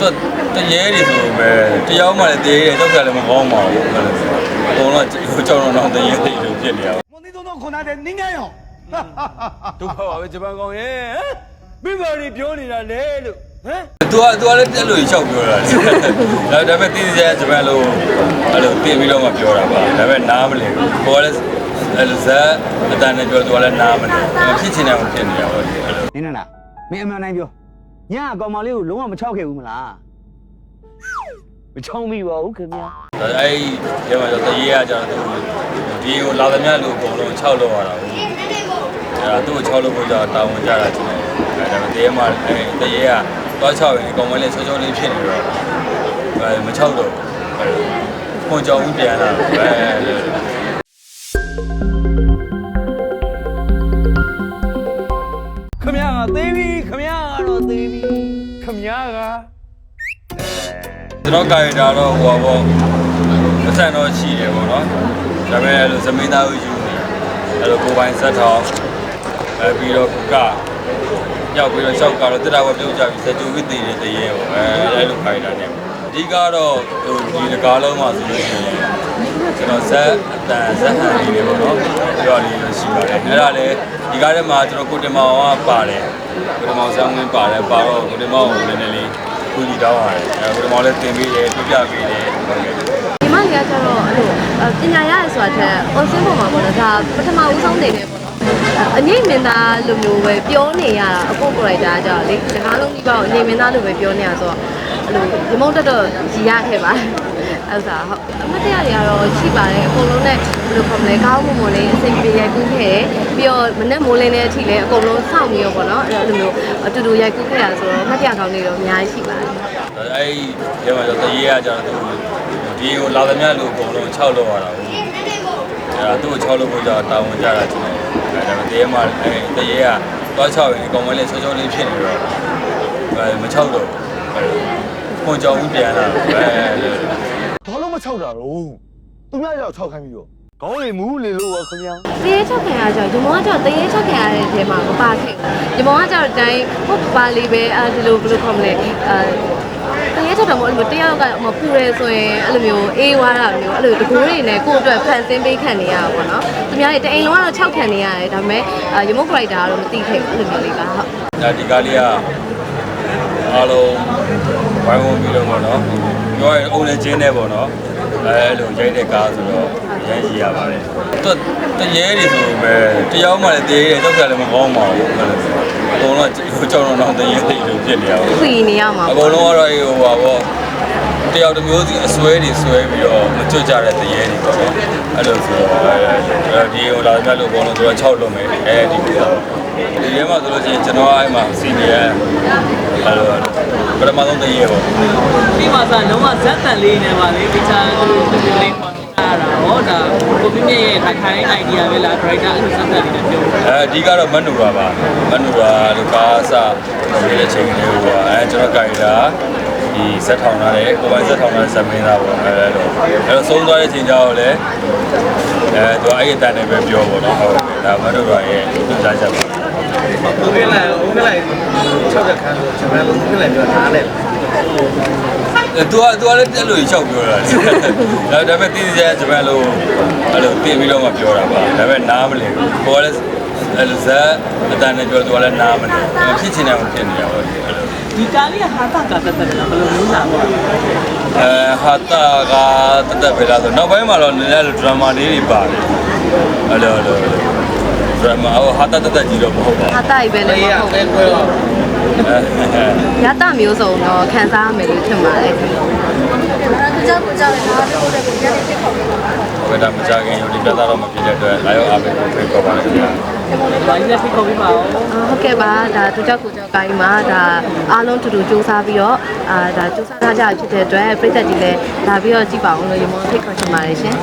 တော့တရေတွေဆိုပဲတရားမှလည်းတရေတွေကြောက်ကြလည်းမကောင်းပါဘူးအကုန်လုံးကြောက်တော့တော့တရေတွေလိုဖြစ်နေရပါမင်းတို့တော့ခေါ်တဲ့နင်းငယ်ရောဒုက္ခပါပဲဂျပန်ကောင်ရဲ့မိမာတွေပြောနေတာလေလို့ဟမ် तू อ่ะ तू อ่ะလည်းပြက်လို့ရှောက်ပြောတာလေဒါပေမဲ့တင်းစရာဂျပန်လိုအဲ့လိုတင်ပြီးတော့မှပြောတာပါဒါပေမဲ့နားမလည်ဘူးကိုကလည်းအဲ့လိုဇာအတန်နဲ့ပြော तू ကလည်းနားမလည်ဘူးဖြစ်ချင်တယ်မှဖြစ်နေတာပါနင်းနာမင်းအမှန်တိုင်းပြော ညကကောင်မလေးကိုလုံးဝမချောက်ခဲ့ဘူးမလားမချောင်းမိပါဘူးခင်ဗျာဒါအဲ့ဒီကျမှတော့တရေကကျတော့သူဒီကိုလာသမျှလူအကုန်လုံး6လောက်ရတာဟုတ်အဲ့ဒါသူ့ကို6လောက်ဖို့ကြာတာဝန်ကြတာကျွန်တော်အဲ့ဒါပေမဲ့တရေမှာအဲ့တရေကသွား6ရင်အကောင်မလေးချောချောလေးဖြစ်နေတော့အဲ့မ6တော့ဘူးခွန်ကြောင်ဦးပြန်လာပဲခ သေးပြီခမရကတော့သေးပြီခမရကကျွန်တော်ကာရီတာတော့ဟိုပါပေါ့မဆန်တော့ရှိတယ်ပေါ့နော်ဒါပေမဲ့အဲ့လိုသမီးသားကိုယူနေအဲ့လိုကိုယ်ပိုင်ဆက်ထောင်းအဲပြီးတော့ကရောက်ပြီးတော့ရှောက်ကတော့တက်တာဘပြုတ်ကြပြီးစကြဝဠာတည်တဲ့တရေပေါ့အဲအဲ့လိုကာရီတာနဲ့အ ဓိကတော့ဟိုဒီတကားလုံးမှာဆိုလို့ရှိရင်ကျွန်တော်ဇက်အတန်ဇက်ဟန်လေးတွေပေါ့နော်ပြောလေးလို့ရှိပါတယ်အဲ့ဒါလည်းဒီကားထဲမှာကျွန်တော်ကိုတင်မောင်ကပါတယ်ကိုတင်မောင်ဆောင်းဝင်ပါတယ်ပါတော့ကိုတင်မောင်ကိုနည်းနည်းလေးကူညီတောင်းပါတယ်အဲကိုတင်မောင်လည်းတင်ပေးတယ်ပြပြပေးတယ်ဟုတ်ကဲ့ဒီမကြီးကကျတော့အဲ့လိုအပညာရရဆိုတာထက်အော်စင်းပေါ်မှာပေါ့နော်ဒါပထမဦးဆုံးနေတယ်ပေါ့နော်အငိမ့်မင်းသားလိုမျိုးပဲပြောနေရတာအကိုကိုရိုက်တာကကျတော့လေစကားလုံးကြီးပေါ့အငိမ့်မင်းသားလိုပဲပြောနေရဆိုတော့ အဲ့လိုဒီမုံတက်တော့ရည်ရခဲ့ပါအဲ့ဒါဟုတ်အမတ်တရားတွေကတော့ရှိပါတယ်အကုန်လုံးနဲ့ဘယ်လိုခေါ်မလဲကောင်းမှုမလေးအစိမ်ပြေရိုက်ကူးခဲ့တယ်ပြီးတော့မနဲ့မိုးလင်းတဲ့အထိလည်းအကုန်လုံးစောင့်ပြီးတော့ပေါ့နော်အဲ့လိုမျိုးအတူတူရိုက်ကူးခဲ့ရဆိုတော့အမတ်တရားကောင်းတွေတော့အများကြီးရှိပါတယ်အဲ့ဒီကျမှတော့တရေကကျတော့သူဒီကိုလာသမျှလူအကုန်လုံး6လောက်ရတာဟုတ်အဲ့ဒါသူ့ကို6လောက်ဖို့ကြာတာဝန်ကြတာကျွန်တော်အဲ့ဒါပေမဲ့တရေမှာအဲ့တရေကသွား6ရင်အကောင်မလေးချောချောလေးဖြစ်နေတော့အဲမ6တော့ဘူး ခွန်ကြောင်ဦးပြန်လာပဲဘာလို့မချောက်တာတော့သူများရောက်ချောက်ခိုင်းပြီးတော့ခေါင်းလေးမူးလေလို့ပါခင်ဗျာတရေချက်ခံရကြရမောကကျတော့တရေချက်ခံရတဲ့အထဲမှာမပါခဲ့ဘူးရမောကကျတော့တိုင်းဟုတ်ပါလေးပဲအဲဒီလိုဘယ်လိုခေါ်မလဲအဲတရေချက်တော့မဟုတ်လို့တယောက်ကမပူရဲဆိုရင်အဲ့လိုမျိုးအေးွားတာမျိုးအဲ့လိုတကူတွေနဲ့ကိုယ့်အတွက်ဖန်ဆင်းပေးခံနေရတာပေါ့နော်သူများတွေတအိမ်လုံးကတော့6ခံနေရတယ်ဒါပေမဲ့ရမောခရိုက်တာကတော့မသိခဲ့ဘူးအဲ့လိုမျိုးလေးပါဟုတ်ဒါဒီကားလေးက အားလုံးဝိုင်းဝန်းပြီးတော့ပေါ့နော်ပြောရင်အုံနဲ့ချင်းနဲ့ပေါ့နော်အဲလိုရိုက်တဲ့ကားဆိုတော့ရိုက်ရရပါတယ်သူတရေတွေဆိုပဲတယောက်မှလည်းတရေတွေတောက်ကြလည်းမကောင်းပါဘူးအဲ့လိုဆိုအကုန်လုံးကြောက်တော့တော့တရေတွေလိုဖြစ်နေရပါဘူးခွေနေရမှာအကုန်လုံးကတော့ဟိုပါပေါ့တယောက်တစ်မျိုးစီအစွဲတွေဆွဲပြီးတော့မကြွကြတဲ့တရေတွေပေါ့နော်အဲ့လိုဆိုတော့အဲဒီဟိုလာကြလို့အကုန်လုံးတို့က6လုံးမယ်အဲဒီကတော့ ဒီထဲမှာဆိုလို့ရှိရင်ကျွန်တော်အဲ့မှာစီနီယာအဲ့လိုပထမဆုံးတရေပေါ့ဒီမှာဆိုလုံးဝဇက်တန်လေးနေပါလေဒီချာဒီလိုလေးပေါ်တာဟောဒါကိုပြည့်ရဲ့ခိုင်ခိုင် idea ပဲလား director အဲ့လိုဇက်တန်လေးနဲ့ပြောအဲအဓိကတော့မနူရာပါမနူရာလို့ကားအစဒီချိန်လေးဟိုအဲကျွန်တော်ကြိုင်တာဒီဇက်ထောင်ထားတယ်ကိုပိုင်ဇက်ထောင်ထားတဲ့ဇက်မင်းသားပေါ့အဲလိုအဲတော့ဆုံးသွားတဲ့ချိန်ကျတော့လေအဲသူအဲ့ဒီတန်နေပဲပြောပေါ့နော်ဟုတ်ကဲ့ဒါမနူရာရဲ့ညွှန်ကြားချက်ပါ ဦးကလည်းဦးကလည်း6ရက်ခန်းဆိုကျွန်တော်လည်းဦးကလည်းပြောထားတယ်အဲသူကသူကလည်းတက်လို့ရှောက်ပြောတာလေဒါဒါပေမဲ့တင်းတင်းကျပ်ဂျပန်လိုအဲ့လိုတင်ပြီးတော့မှပြောတာပါဒါပေမဲ့နားမလဲဘူးကိုကလည်းအဲ့လိုဇက်အတန်နဲ့ပြောသူကလည်းနားမလဲဖြစ်ချင်တယ်ဖြစ်နေရပါဘူးအဲ့လိုဒီကားလေးကဟာတာကတက်တက်လားဘယ်လိုမျိုးလာပေါ့အဲဟာတာကတက်တက်ပဲလားဆိုနောက်ပိုင်းမှာတော့နည်းနည်းလိုဒရမာလေးတွေပါတယ်အဲ့လိုအဲ့လို ဒရမာဟိုဟာတာတက်တက်ကြီးတော့မဟုတ်ပါဘူးဟာတာကြီးပဲလည်းမဟုတ်ဘူးကွဲတော့ရတမျိုးစုံတော့ခံစားရမယ်လို့ထင်ပါတယ်ဘယ်တော့မှကြားခင်ရုပ်ဒီပြသတော့မဖြစ်တဲ့အတွက်လာရောက်အားပေးဖို့ဖိတ်ခေါ်ပါတယ်ခင်ဗျာဘာကြီးလက်ဖိတ်ခေါ်ပြီးပါဦးအာဟုတ်ကဲ့ပါဒါသူကြောက်ကိုကြောက်ကိုင်းမှာဒါအားလုံးတူတူစူးစမ်းပြီးတော့အာဒါစူးစမ်းထားကြဖြစ်တဲ့အတွက်ပြည်သက်ကြီးလည်းလာပြီးတော့ကြည့်ပါအောင်လို့ရမောဖိတ်ခေါ်ချင်ပါတယ်ရှင်